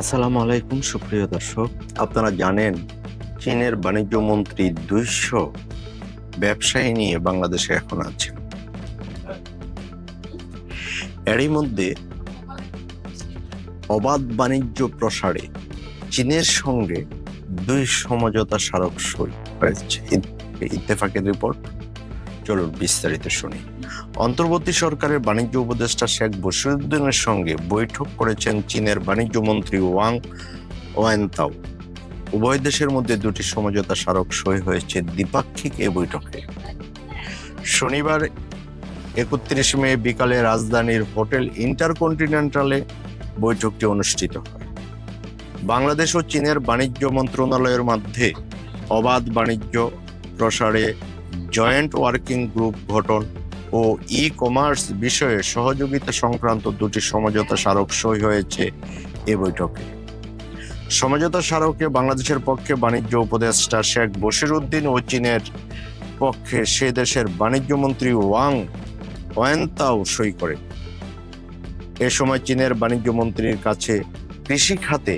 আসসালামু আলাইকুম, সুপ্রিয় দর্শক। আপনারা জানেন, চীনের বাণিজ্য মন্ত্রী দুইশো ব্যবসায়ী নিয়ে বাংলাদেশে এখন আছেন এরই মধ্যে অবাধ বাণিজ্য প্রসারে চীনের সঙ্গে দুই সমঝোতা স্মারক সই হয়েছে। ইত্তেফাকের রিপোর্ট, চলুন বিস্তারিত শুনি। অন্তর্বর্তী সরকারের বাণিজ্য উপদেষ্টা শেখ বসিরুদ্দিনের সঙ্গে বৈঠক করেছেন চীনের বাণিজ্য মন্ত্রী ওয়াং ওয়ানতাও। উভয় দেশের মধ্যে দুটি সমঝোতা স্মারক সই হয়েছে দ্বিপাক্ষিক এ বৈঠকে। শনিবার একত্রিশ মে বিকালে রাজধানীর হোটেল ইন্টারকন্টিনেন্টালে বৈঠকটি অনুষ্ঠিত হয়। বাংলাদেশ ও চীনের বাণিজ্য মন্ত্রণালয়ের মধ্যে অবাধ বাণিজ্য প্রসারে জয়েন্ট ওয়ার্কিং গ্রুপ গঠন ও ই কমার্স বিষয়ে সহযোগিতা সংক্রান্ত দুটি সমঝোতা স্মারক সই হয়েছে এ বৈঠকে। সমঝোতা স্মারকে বাংলাদেশের পক্ষে বাণিজ্য উপদেষ্টা শেখ বশিরউদ্দিন ও চীনের পক্ষে সে দেশের বাণিজ্য মন্ত্রী ওয়াং ওয়েনতাও সই করেন। এ সময় চীনের বাণিজ্য মন্ত্রীর কাছে কৃষি খাতে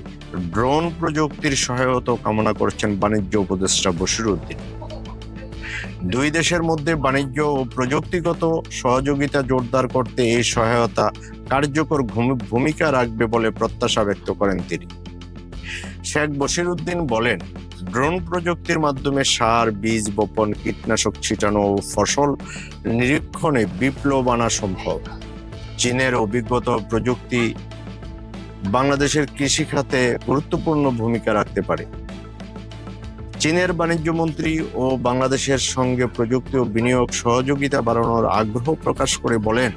ড্রোন প্রযুক্তির সহায়তা কামনা করছেন বাণিজ্য উপদেষ্টা বশিরউদ্দিন। দুই দেশের মধ্যে বাণিজ্য ও প্রযুক্তিগত সহযোগিতা জোরদার করতে এই সহায়তা কার্যকর ভূমিকা রাখবে বলে প্রত্যাশা ব্যক্ত করেন তিনি। শেখ বশিরউদ্দিন বলেন, ড্রোন প্রযুক্তির মাধ্যমে সার, বীজ, বপন, কীটনাশক ছিটানো ও ফসল নিরীক্ষণে বিপ্লব আনা সম্ভব। চীনের অভিজ্ঞতা প্রযুক্তি বাংলাদেশের কৃষি খাতে গুরুত্বপূর্ণ ভূমিকা রাখতে পারে। চীনের বাণিজ্য মন্ত্রী ও বাংলাদেশের সঙ্গে প্রযুক্তি ও বিনিয়োগ সহযোগিতা বাড়ানোর আগ্রহ প্রকাশ করে বলেন,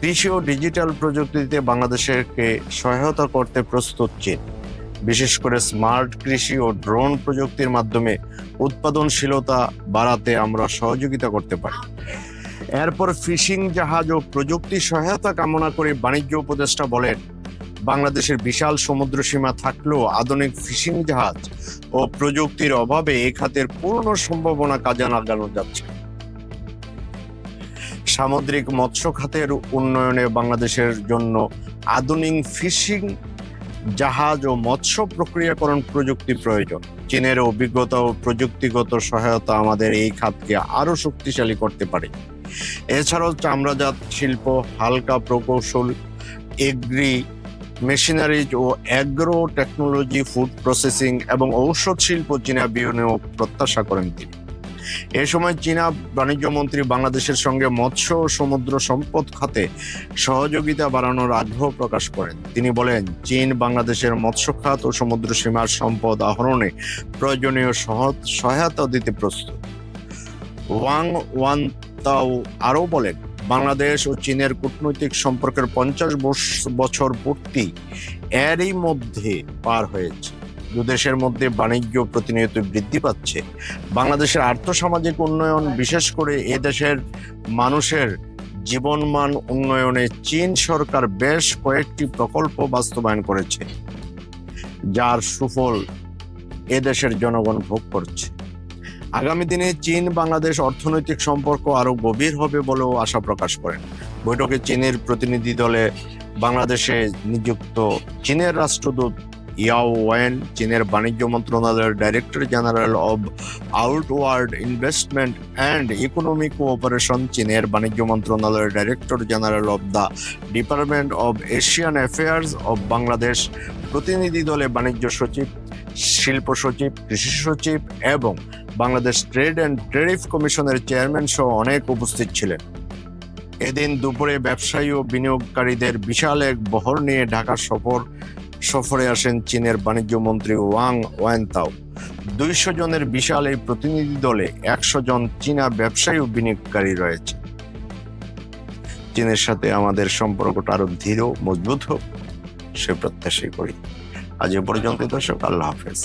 কৃষি ও ডিজিটাল প্রযুক্তিতে বাংলাদেশকে সহায়তা করতে প্রস্তুত চীন। বিশেষ করে স্মার্ট কৃষি ও ড্রোন প্রযুক্তির মাধ্যমে উৎপাদনশীলতা বাড়াতে আমরা সহযোগিতা করতে পারি। এরপর ফিশিং জাহাজ ও প্রযুক্তি সহায়তা কামনা করে বাণিজ্য উপদেষ্টা বলেন বাংলাদেশের বিশাল সমুদ্র সীমা থাকলেও আধুনিক ফিশিং জাহাজ ও প্রযুক্তির অভাবে এ খাতের পূর্ণ সম্ভাবনা কাজে লাগানো যাচ্ছে। সামুদ্রিক মৎস্য খাতের উন্নয়নে বাংলাদেশের জন্য আধুনিক ফিশিং জাহাজ ও মৎস্য প্রক্রিয়াকরণ প্রযুক্তি প্রয়োজন। চীনের অভিজ্ঞতা ও প্রযুক্তিগত সহায়তা আমাদের এই খাতকে আরও শক্তিশালী করতে পারে। এছাড়াও চামড়াজাত শিল্প, হালকা প্রকৌশল, এগ্রি মেশিনারিজ ও অ্যাগ্রো টেকনোলজি, ফুড প্রসেসিং এবং ঔষধ শিল্প চীনা বিনিয়োগ প্রত্যাশা করেন তিনি। এ সময় চীনা বাণিজ্য মন্ত্রী বাংলাদেশের সঙ্গে মৎস্য ও সমুদ্র সম্পদ খাতে সহযোগিতা বাড়ানোর আগ্রহ প্রকাশ করেন। তিনি বলেন, চীন বাংলাদেশের মৎস্য খাত ও সমুদ্র সীমার সম্পদ আহরণে প্রয়োজনীয় সহ- সহায়তা দিতে প্রস্তুত। ওয়াং ওয়ান তাও আরও বলেন বাংলাদেশ ও চীনের কূটনৈতিক সম্পর্কের পঞ্চাশ বছর পূর্তি এরই মধ্যে পার হয়েছে। দুদেশের মধ্যে বাণিজ্য প্রতিনিয়ত বৃদ্ধি পাচ্ছে। বাংলাদেশের আর্থসামাজিক উন্নয়ন, বিশেষ করে এ দেশের মানুষের জীবনমান উন্নয়নে চীন সরকার বেশ কয়েকটি প্রকল্প বাস্তবায়ন করেছে, যার সুফল এ দেশের জনগণ ভোগ করছে। আগামী দিনে চীন, বাংলাদেশ অর্থনৈতিক সম্পর্ক আরও গভীর হবে বলেও আশা প্রকাশ করেন। বৈঠকে চীনের প্রতিনিধি দলে বাংলাদেশে নিযুক্ত চীনের রাষ্ট্রদূত ইয়াও ওয়েন চীনের বাণিজ্য মন্ত্রণালয়ের director general of outward investment and economic cooperation, চীনের বাণিজ্য মন্ত্রণালয়ের director general of the department of Asian affairs of Bangladesh, প্রতিনিধি দলে বাণিজ্য সচিব, শিল্প সচিব, কৃষি সচিব এবং বাংলাদেশ ট্রেড অ্যান্ড ট্রেরিফ কমিশনের চেয়ারম্যান সহ অনেক উপস্থিত ছিলেন। এদিন দুপুরে ব্যবসায়ী ও বিনিয়োগকারীদের বিশাল এক বহর নিয়ে ঢাকা সফর, সফরে আসেন চীনের বাণিজ্য মন্ত্রী ওয়াং ওয়ানতাও। দুইশো জনের বিশাল এই প্রতিনিধি দলে একশো জন চীনা ব্যবসায়ী ও বিনিয়োগকারী রয়েছে। চীনের সাথে আমাদের সম্পর্কটা আরও ধীর মজবুত হোক, সে প্রত্যাশাই করি। আজ এ পর্যন্ত দর্শক, আল্লাহ হাফেজ।